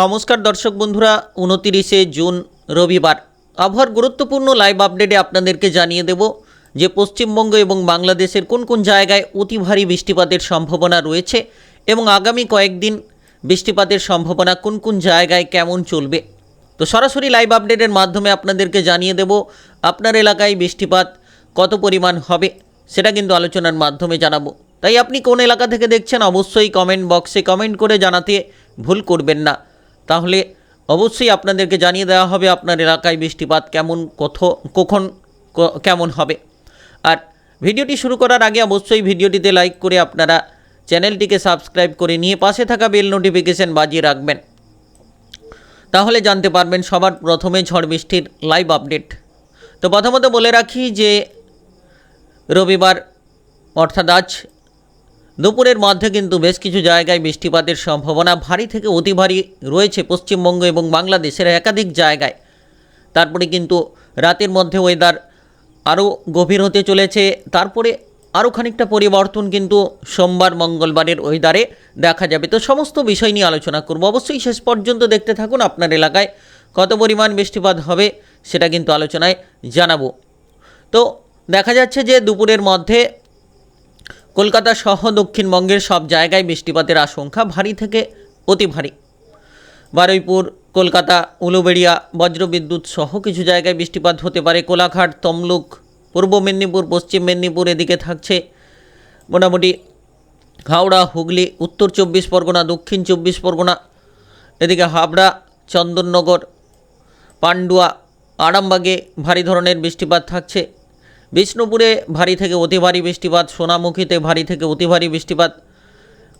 নমস্কার দর্শক বন্ধুরা, উনতিরিশে জুন রবিবার। আবহাওয়ার গুরুত্বপূর্ণ লাইভ আপডেটে আপনাদেরকে জানিয়ে দেব যে পশ্চিমবঙ্গ এবং বাংলাদেশের কোন কোন জায়গায় অতি ভারী বৃষ্টিপাতের সম্ভাবনা রয়েছে এবং আগামী কয়েকদিন বৃষ্টিপাতের সম্ভাবনা কোন কোন জায়গায় কেমন চলবে। তো সরাসরি লাইভ আপডেটের মাধ্যমে আপনাদেরকে জানিয়ে দেব আপনার এলাকায় বৃষ্টিপাত কত পরিমাণ হবে, সেটা কিন্তু আলোচনার মাধ্যমে জানাব। তাই আপনি কোন এলাকা থেকে দেখছেন, অবশ্যই কমেন্ট বক্সে কমেন্ট করে জানাতে ভুল করবেন না। তাহলে অবশ্যই আপনাদেরকে জানিয়ে দেওয়া হবে আপনার এলাকায় বৃষ্টিপাত কেমন, কত, কখন কেমন হবে। আর ভিডিওটি শুরু করার আগে অবশ্যই ভিডিওটিতে লাইক করে আপনারা চ্যানেলটিকে সাবস্ক্রাইব করে নিয়ে পাশে থাকা বেল নোটিফিকেশন বাজিয়ে রাখবেন। তাহলে জানতে পারবেন সবার প্রথমে ঝড় বৃষ্টির লাইভ আপডেট। তো প্রথমত বলে রাখি যে রবিবার, অর্থাৎ আজ দুপুরের মধ্যে কিন্তু বেশ কিছু জায়গায় বৃষ্টিপাতের সম্ভাবনা ভারী থেকে অতি ভারী রয়েছে পশ্চিমবঙ্গ এবং বাংলাদেশের একাধিক জায়গায়। তারপরে কিন্তু রাতের মধ্যে ওয়েদার আরও গভীর হতে চলেছে। তারপরে আরও খানিকটা পরিবর্তন কিন্তু সোমবার, মঙ্গলবারের ওয়েদারে দেখা যাবে। তো সমস্ত বিষয় নিয়ে আলোচনা করব। অবশ্যই শেষ পর্যন্ত দেখতে থাকুন। আপনার এলাকায় কত পরিমাণ বৃষ্টিপাত হবে সেটা কিন্তু আলোচনায় জানাব। তো দেখা যাচ্ছে যে দুপুরের মধ্যে কলকাতা সহ দক্ষিণবঙ্গের সব জায়গায় বৃষ্টিপাতের আশঙ্কা, ভারী থেকে অতি ভারী। বারুইপুর, কলকাতা, উলুবেড়িয়া, বজ্রবিদ্যুৎ সহ কিছু জায়গায় বৃষ্টিপাত হতে পারে। কোলাঘাট, তমলুক, পূর্ব মেদিনীপুর, পশ্চিম মেদিনীপুর এদিকে থাকছে মোটামুটি হাওড়া, হুগলি, উত্তর চব্বিশ পরগনা, দক্ষিণ চব্বিশ পরগনা, এদিকে হাবড়া, চন্দননগর, পান্ডুয়া, আরামবাগে ভারী ধরনের বৃষ্টিপাত থাকছে। বিষ্ণুপুরে ভারী থেকে অতি ভারী বৃষ্টিপাত, সোনামুখীতে ভারী থেকে অতি ভারী বৃষ্টিপাত,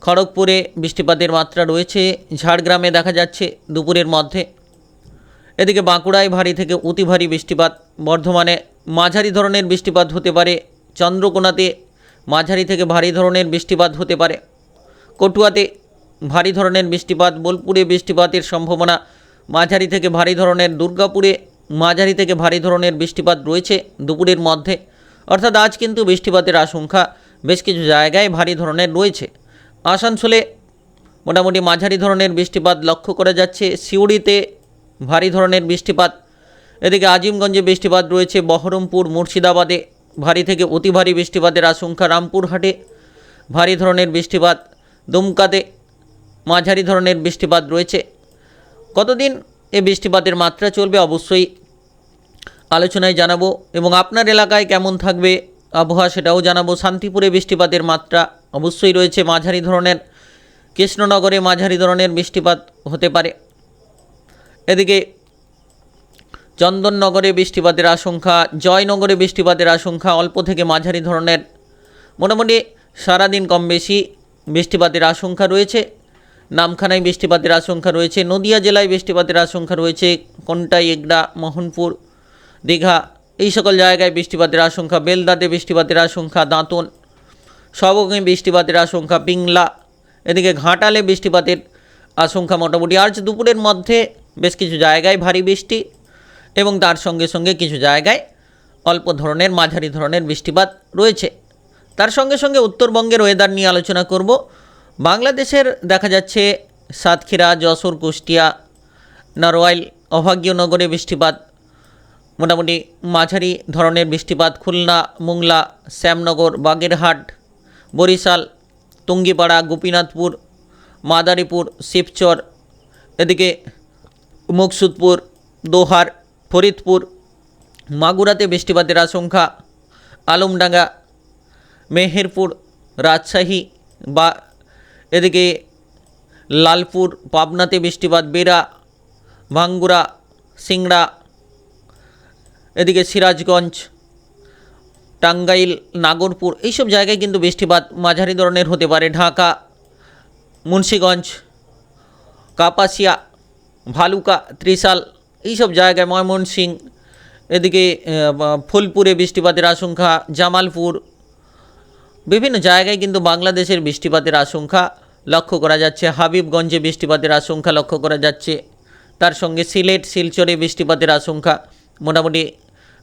খড়গপুরে বৃষ্টিপাতের মাত্রা রয়েছে। ঝাড়গ্রামে দেখা যাচ্ছে দুপুরের মধ্যে। এদিকে বাঁকুড়ায় ভারী থেকে অতি ভারী বৃষ্টিপাত, বর্ধমানে মাঝারি ধরনের বৃষ্টিপাত হতে পারে। চন্দ্রকোনাতে মাঝারি থেকে ভারী ধরনের বৃষ্টিপাত হতে পারে। কটুয়াতে ভারী ধরনের বৃষ্টিপাত, বোলপুরে বৃষ্টিপাতের সম্ভাবনা, মাঝারি থেকে ভারী ধরনের। দুর্গাপুরে মাঝারি থেকে ভারী ধরনের বৃষ্টিপাত রয়েছে দুপুরের মধ্যে। অর্থাৎ আজ কিন্তু বৃষ্টিপাতের আশঙ্কা বেশ কিছু জায়গায় ভারী ধরনের রয়েছে। আসানসোলে মোটামুটি মাঝারি ধরনের বৃষ্টিপাত লক্ষ্য করা যাচ্ছে। সিউড়িতে ভারী ধরনের বৃষ্টিপাত। এদিকে আজিমগঞ্জে বৃষ্টিপাত রয়েছে। বহরমপুর, মুর্শিদাবাদে ভারী থেকে অতি ভারী বৃষ্টিপাতের আশঙ্কা। রামপুরহাটে ভারী ধরনের বৃষ্টিপাত। দুমকাতে মাঝারি ধরনের বৃষ্টিপাত রয়েছে। কতদিন এই বৃষ্টিপাতের মাত্রা চলবে, অবশ্যই আলোচনায় জানাব। এবং আপনার এলাকায় কেমন থাকবে আবহাওয়া সেটাও জানাব। শান্তিপুরে বৃষ্টিপাতের মাত্রা অবশ্যই রয়েছে। মাঝারি ধরনের, কৃষ্ণনগরে মাঝারি ধরনের বৃষ্টিপাত হতে পারে। এদিকে চন্দননগরে বৃষ্টিপাতের আশঙ্কা, জয়নগরে বৃষ্টিপাতের আশঙ্কা, অল্প থেকে মাঝারি ধরনের, মোটামুটি সারাদিন কম বেশি বৃষ্টিপাতের আশঙ্কা রয়েছে। নামখানায় বৃষ্টিপাতের আশঙ্কা রয়েছে। নদিয়া জেলায় বৃষ্টিপাতের আশঙ্কা রয়েছে। কোনটাই, এগড়া, মোহনপুর, দীঘা, এই সকল জায়গায় বৃষ্টিপাতের আশঙ্কা। বেলদাতে বৃষ্টিপাতের আশঙ্কা, দাঁতন সবগে বৃষ্টিপাতের আশঙ্কা, পিংলা, এদিকে ঘাটালে বৃষ্টিপাতের আশঙ্কা মোটামুটি। আজ দুপুরের মধ্যে বেশ কিছু জায়গায় ভারী বৃষ্টি এবং তার সঙ্গে সঙ্গে কিছু জায়গায় অল্প ধরনের, মাঝারি ধরনের বৃষ্টিপাত রয়েছে। তার সঙ্গে সঙ্গে উত্তরবঙ্গের ওয়েদার নিয়ে আলোচনা করব। বাংলাদেশের দেখা যাচ্ছে সাতক্ষীরা, যশোর, কুষ্টিয়া, নরওয়াইল অভাগ্যনগরে বৃষ্টিপাত, মোটামুটি মাঝারি ধরনের বৃষ্টিপাত, খুলনা, মুংলা, শ্যামনগর, বাগেরহাট, বরিশাল টুঙ্গিপাড়া গোপীনাথপুর, মাদারীপুর, শিবচর, এদিকে মুকসুদপুর, দোহার, ফরিদপুর, মাগুরাতে বৃষ্টিপাতের আশঙ্কা, আলমডাঙ্গা, মেহেরপুর, রাজশাহী বা এদিকে লালপুর, পাবনাতে বৃষ্টিপাত বেরা ভাঙ্গুরা, সিংড়া, এদিকে সিরাজগঞ্জ, টাঙ্গাইল, নাগরপুর, এইসব জায়গায় কিন্তু বৃষ্টিপাত মাঝারি ধরনের হতে পারে। ঢাকা, মুন্সীগঞ্জ, কাপাসিয়া, ভালুকা, ত্রিশাল, এইসব জায়গায় ময়মনসিং এদিকে ফুলপুরে বৃষ্টিপাতের আশঙ্কা, জামালপুর বিভিন্ন জায়গায় কিন্তু বাংলাদেশের বৃষ্টিপাতের আশঙ্কা লক্ষ্য করা যাচ্ছে। হাবিবগঞ্জে বৃষ্টিপাতের আশঙ্কা লক্ষ্য করা যাচ্ছে। তার সঙ্গে সিলেট, শিলচরে বৃষ্টিপাতের আশঙ্কা। মোটামুটি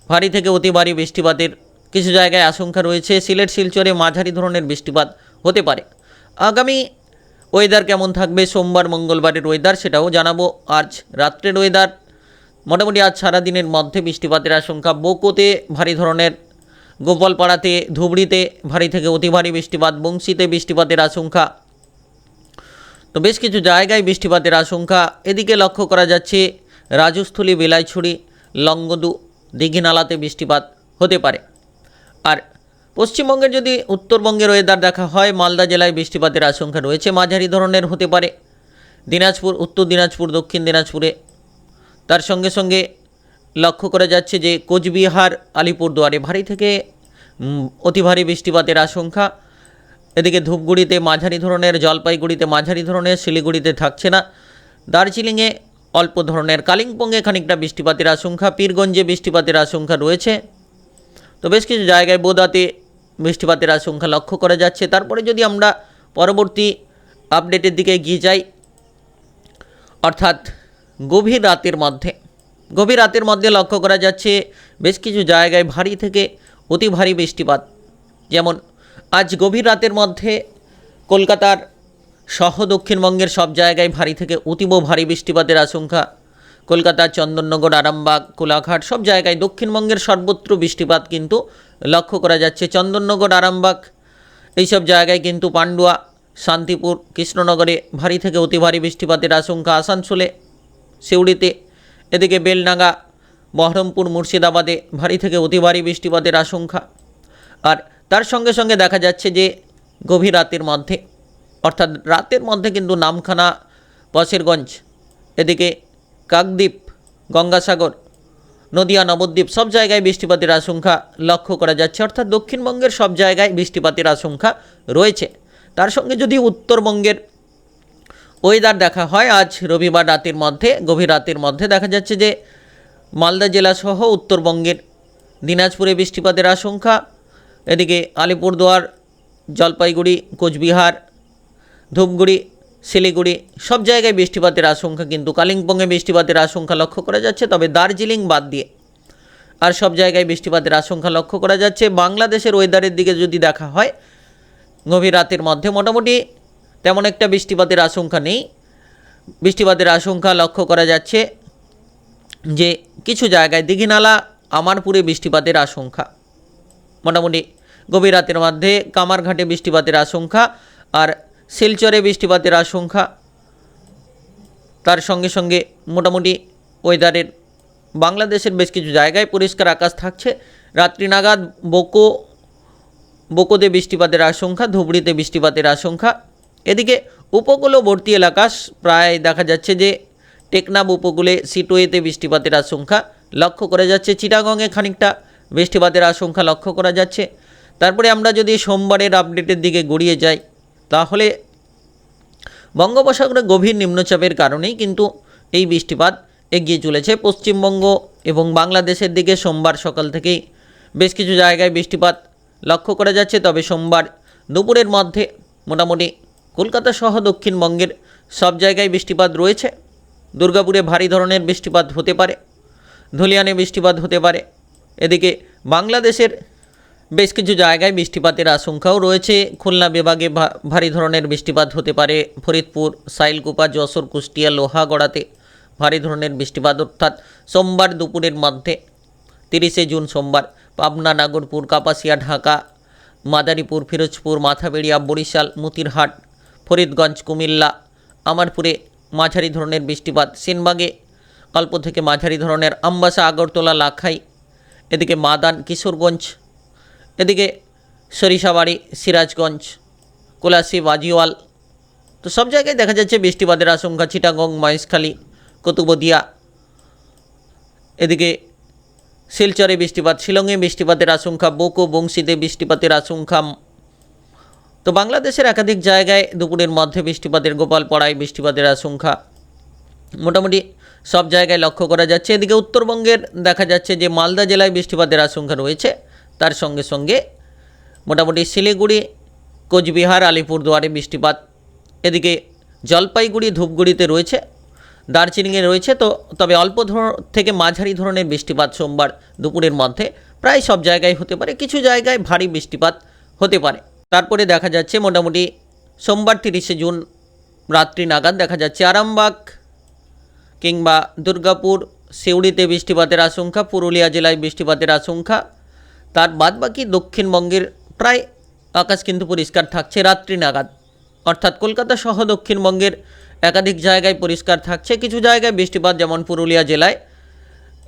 ভারী থেকে অতি ভারী বৃষ্টিপাতের কিছু জায়গায় আশঙ্কা রয়েছে। সিলেট, শিলচরে মাঝারি ধরনের বৃষ্টিপাত হতে পারে। আগামী ওয়েদার কেমন থাকবে? সোমবার, মঙ্গলবারের ওয়েদার সেটাও জানাব। আজ রাত্রের ওয়েদার মোটামুটি আজ সারাদিনের মধ্যে বৃষ্টিপাতের আশঙ্কা। বোকোতে ভারী ধরনের গোপালপাড়াতে, ধুবড়িতে ভারী থেকে অতি ভারী বৃষ্টিপাত, বংশীতে বৃষ্টিপাতের আশঙ্কা। তো বেশ কিছু জায়গায় বৃষ্টিপাতের আশঙ্কা। এদিকে লক্ষ্য করা যাচ্ছে, রাজস্থলী, বেলাইছড়ি লঙ্গদু দীঘিনালাতে বৃষ্টিপাত হতে পারে। আর পশ্চিমবঙ্গের যদি উত্তরবঙ্গের ওয়েদার দেখা হয়, মালদা জেলায় বৃষ্টিপাতের আশঙ্কা রয়েছে। মাঝারি ধরনের হতে পারে। দিনাজপুর, উত্তর দিনাজপুর, দক্ষিণ দিনাজপুরে। তার সঙ্গে সঙ্গে লক্ষ্য করা যাচ্ছে যে, কোচবিহার, আলিপুরদুয়ারে ভারী থেকে অতি ভারী বৃষ্টিপাতের আশঙ্কা। এদিকে ধূপগুড়িতে মাঝারি ধরনের, জলপাইগুড়িতে মাঝারি ধরনের, শিলিগুড়িতে থাকছে না। দার্জিলিংয়ে অল্প ধরনের, কালিম্পংয়ে খানিকটা বৃষ্টিপাতের আশঙ্কা, পীরগঞ্জে বৃষ্টিপাতের আশঙ্কা রয়েছে। তো বেশ কিছু জায়গায় বোদাতে বৃষ্টিপাতের আশঙ্কা লক্ষ্য করা যাচ্ছে। তারপরে যদি আমরা পরবর্তী আপডেটের দিকে এগিয়ে যাই, অর্থাৎ গভীর রাতের মধ্যে, গভীর রাতের মধ্যে লক্ষ্য করা যাচ্ছে, বেশ কিছু জায়গায় ভারী থেকে অতি ভারী বৃষ্টিপাত। যেমন, আজ গভীর রাতের মধ্যে কলকাতার সহ দক্ষিণবঙ্গের সব জায়গায় ভারী থেকে অতীব ভারী বৃষ্টিপাতের আশঙ্কা। কলকাতার চন্দননগর, আরামবাগ, কোলাঘাট সব জায়গায় দক্ষিণবঙ্গের সর্বত্র বৃষ্টিপাত কিন্তু লক্ষ্য করা যাচ্ছে। চন্দননগর, আরামবাগ এইসব জায়গায় কিন্তু পান্ডুয়া, শান্তিপুর, কৃষ্ণনগরে ভারী থেকে অতি ভারী বৃষ্টিপাতের আশঙ্কা। আসানসোলে, সিউড়িতে, এদিকে বেলনাগা বহরমপুর মুর্শিদাবাদে ভারী থেকে অতি ভারী বৃষ্টিপাতের আশঙ্কা। আর তার সঙ্গে সঙ্গে দেখা যাচ্ছে যে গভীর রাতের মধ্যে, অর্থাৎ রাতের মধ্যে কিন্তু নামখানা পশেরগঞ্জ এদিকে কাকদ্বীপ, গঙ্গাসাগর, নদিয়া, নবদ্বীপ সব জায়গায় বৃষ্টিপাতের আশঙ্কা লক্ষ্য করা যাচ্ছে। অর্থাৎ দক্ষিণবঙ্গের সব জায়গায় বৃষ্টিপাতের আশঙ্কা রয়েছে। তার সঙ্গে যদি উত্তরবঙ্গের ওয়েদার দেখা হয়, আজ রবিবার রাতের মধ্যে, গভীর রাতের মধ্যে দেখা যাচ্ছে যে মালদা জেলাসহ উত্তরবঙ্গের দিনাজপুরে বৃষ্টিপাতের আশঙ্কা। এদিকে আলিপুরদুয়ার, জলপাইগুড়ি, কোচবিহার, ধূপগুড়ি, শিলিগুড়ি সব জায়গায় বৃষ্টিপাতের আশঙ্কা, কিন্তু কালিম্পংয়ে বৃষ্টিপাতের আশঙ্কা লক্ষ্য করা যাচ্ছে। তবে দার্জিলিং বাদ দিয়ে আর সব জায়গায় বৃষ্টিপাতের আশঙ্কা লক্ষ্য করা যাচ্ছে। বাংলাদেশের ওয়েদারের দিকে যদি দেখা হয়, গভীর রাতের মধ্যে মোটামুটি তেমন একটা বৃষ্টিপাতের আশঙ্কা নেই। বৃষ্টিপাতের আশঙ্কা লক্ষ্য করা যাচ্ছে। যে কিছু জায়গায় দিঘিনালা আমারপুরে বৃষ্টিপাতের আশঙ্কা। মোটামুটি গভীর রাতের মধ্যে কামারঘাটে বৃষ্টিপাতের আশঙ্কা আর শিলচরে বৃষ্টিপাতের আশঙ্কা। তার সঙ্গে সঙ্গে মোটামুটি ওয়েদারের বাংলাদেশের বেশ কিছু জায়গায় পরিষ্কার আকাশ থাকছে। রাত্রি নাগাদ বোকো, বোকোতে বৃষ্টিপাতের আশঙ্কা, ধুবড়িতে বৃষ্টিপাতের আশঙ্কা। এদিকে উপকূলবর্তী এলাকা প্রায় দেখা যাচ্ছে যে টেকনাব উপকূলে সিটোয়েতে বৃষ্টিপাতের আশঙ্কা লক্ষ্য করা যাচ্ছে, চিটাগংয়ে খানিকটা বৃষ্টিপাতের আশঙ্কা লক্ষ্য করা যাচ্ছে। তারপরে আমরা যদি সোমবারের আপডেটের দিকে গড়িয়ে যাই, তাহলে বঙ্গোপসাগরে গভীর নিম্নচাপের কারণেই কিন্তু এই বৃষ্টিপাত এগিয়ে চলেছে পশ্চিমবঙ্গ এবং বাংলাদেশের দিকে। সোমবার সকাল থেকেই বেশ কিছু জায়গায় বৃষ্টিপাত লক্ষ্য করা যাচ্ছে, তবে সোমবার দুপুরের মধ্যে মোটামুটি কলকাতা সহ দক্ষিণবঙ্গের সব জায়গায় বৃষ্টিপাত রয়েছে। দুর্গাপুরে ভারী ধরনের বৃষ্টিপাত হতে পারে, ধুলিয়ানে বৃষ্টিপাত হতে পারে। এদিকে বাংলাদেশের বেশ কিছু জায়গায় বৃষ্টিপাতের আশঙ্কাও রয়েছে। খুলনা বিভাগে ভারী ধরনের বৃষ্টিপাত হতে পারে। ফরিদপুর, সাইলকুপা, যশোর, কুষ্টিয়া, লোহাগড়াতে ভারী ধরনের বৃষ্টিপাত। অর্থাৎ সোমবার দুপুরের মধ্যে, তিরিশে জুন সোমবার, পাবনা, নাগরপুর, কাপাসিয়া, ঢাকা, মাদারীপুর, ফিরোজপুর, মাথাবেড়িয়া, বরিশাল, মতিরহাট, ফরিদগঞ্জ, কুমিল্লা, আমারপুরে মাঝারি ধরনের বৃষ্টিপাত। সেনবাগে অল্প থেকে মাঝারি ধরনের আমবাসা, আগরতলা, লাখাই, এদিকে মাদান, কিশোরগঞ্জ, এদিকে সরিষাবাড়ি, সিরাজগঞ্জ কোলাসি বাজিওয়াল। তো সব জায়গায় দেখা যাচ্ছে বৃষ্টিপাতের আশঙ্কা। চিটাগং, মহেশখালী, কুতুবদিয়া, এদিকে শিলচরে বৃষ্টিপাত, শিলংয়ে বৃষ্টিপাতের আশঙ্কা, বোকো, বংশীতে বৃষ্টিপাতের আশঙ্কা। তো বাংলাদেশের একাধিক জায়গায় দুপুরের মধ্যে বৃষ্টিপাতের গোপালপাড়ায় বৃষ্টিপাতের আশঙ্কা। মোটামুটি সব জায়গায় লক্ষ্য করা যাচ্ছে। এদিকে উত্তরবঙ্গের দেখা যাচ্ছে যে মালদা জেলায় বৃষ্টিপাতের আশঙ্কা রয়েছে। তার সঙ্গে সঙ্গে মোটামুটি শিলিগুড়ি, কোচবিহার, আলিপুরদুয়ারে বৃষ্টিপাত। এদিকে জলপাইগুড়ি, ধূপগুড়িতে রয়েছে, দার্জিলিংয়ে রয়েছে। তো তবে অল্প ধর থেকে মাঝারি ধরনের বৃষ্টিপাত সোমবার দুপুরের মধ্যে। প্রায় সব জায়গায় হতে পারে। কিছু জায়গায় ভারী বৃষ্টিপাত হতে পারে। তারপরে দেখা যাচ্ছে মোটামুটি সোমবার তিরিশে জুন রাত্রি নাগাদ দেখা যাচ্ছে আরামবাগ কিংবা দুর্গাপুর, সিউড়িতে বৃষ্টিপাতের আশঙ্কা, পুরুলিয়া জেলায় বৃষ্টিপাতের আশঙ্কা। তার বাদ বাকি দক্ষিণবঙ্গের প্রায় আকাশ কিন্তু পরিষ্কার থাকছে রাত্রি নাগাদ। অর্থাৎ কলকাতা সহ দক্ষিণবঙ্গের একাধিক জায়গায় পরিষ্কার থাকছে। কিছু জায়গায় বৃষ্টিপাত যেমন পুরুলিয়া জেলায়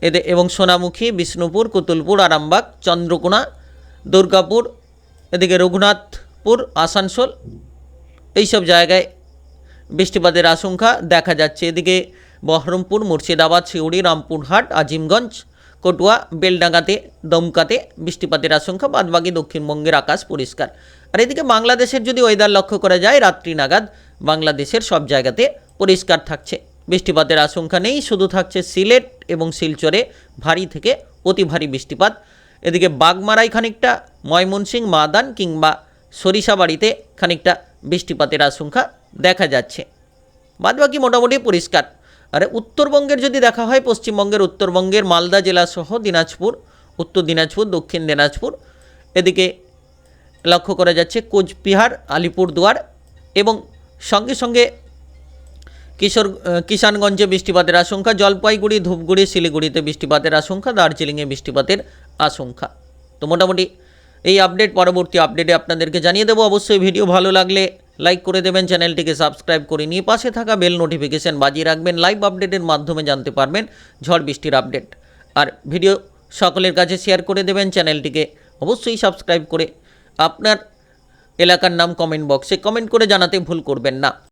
এদের এবং সোনামুখী, বিষ্ণুপুর, কুতুলপুর, আরামবাগ, চন্দ্রকোনা, দুর্গাপুর এদিকে রঘুনাথপুর, আসানসোল, এইসব জায়গায় বৃষ্টিপাতের আশঙ্কা দেখা যাচ্ছে। এদিকে বহরমপুর, মুর্শিদাবাদ, সিউড়ি, রামপুরহাট, আজিমগঞ্জ, কটুয়া, বেলডাঙ্গাতে, দমকাতে বৃষ্টিপাতের আশঙ্কা, বাদবাকি দক্ষিণবঙ্গের আকাশ পরিষ্কার। আর এদিকে বাংলাদেশের যদি ওয়েদার লক্ষ্য করা যায়, রাত্রি নাগাদ বাংলাদেশের সব জায়গাতে পরিষ্কার থাকছে। বৃষ্টিপাতের আশঙ্কা নেই, শুধু থাকছে সিলেট এবং শিলচরে ভারী থেকে অতি ভারী বৃষ্টিপাত। এদিকে বাগমারাই খানিকটা ময়মনসিং মাদান কিংবা সরিষাবাড়িতে খানিকটা বৃষ্টিপাতের আশঙ্কা দেখা যাচ্ছে। বাদবাকি মোটামুটি পরিষ্কার। আর উত্তরবঙ্গের যদি দেখা হয়, পশ্চিমবঙ্গের উত্তরবঙ্গের মালদা জেলা সহ দিনাজপুর, উত্তর দিনাজপুর, দক্ষিণ দিনাজপুর, এদিকে লক্ষ্য করা যাচ্ছে কোচবিহার, আলিপুরদুয়ার এবং সঙ্গে সঙ্গে কিশোর কিষানগঞ্জে বৃষ্টিপাতের আশঙ্কা, জলপাইগুড়ি, ধূপগুড়ি, শিলিগুড়িতে বৃষ্টিপাতের আশঙ্কা, দার্জিলিংয়ে বৃষ্টিপাতের আশঙ্কা। তো মোটামুটি এই আপডেট, পরবর্তী আপডেটে আপনাদেরকে জানিয়ে দেবো। অবশ্যই ভিডিও ভালো লাগলে লাইক করে দেবেন, চ্যানেলটিকে সাবস্ক্রাইব করে নিয়ে পাশে থাকা বেল নোটিফিকেশন বাজিয়ে রাখবেন। লাইভ আপডেটের মাধ্যমে জানতে পারবেন ঝড় বৃষ্টির আপডেট। আর ভিডিও সকলের কাছে শেয়ার করে দেবেন, চ্যানেলটিকে অবশ্যই সাবস্ক্রাইব করে আপনার এলাকার নাম কমেন্ট বক্সে কমেন্ট করে জানাতে ভুল করবেন না।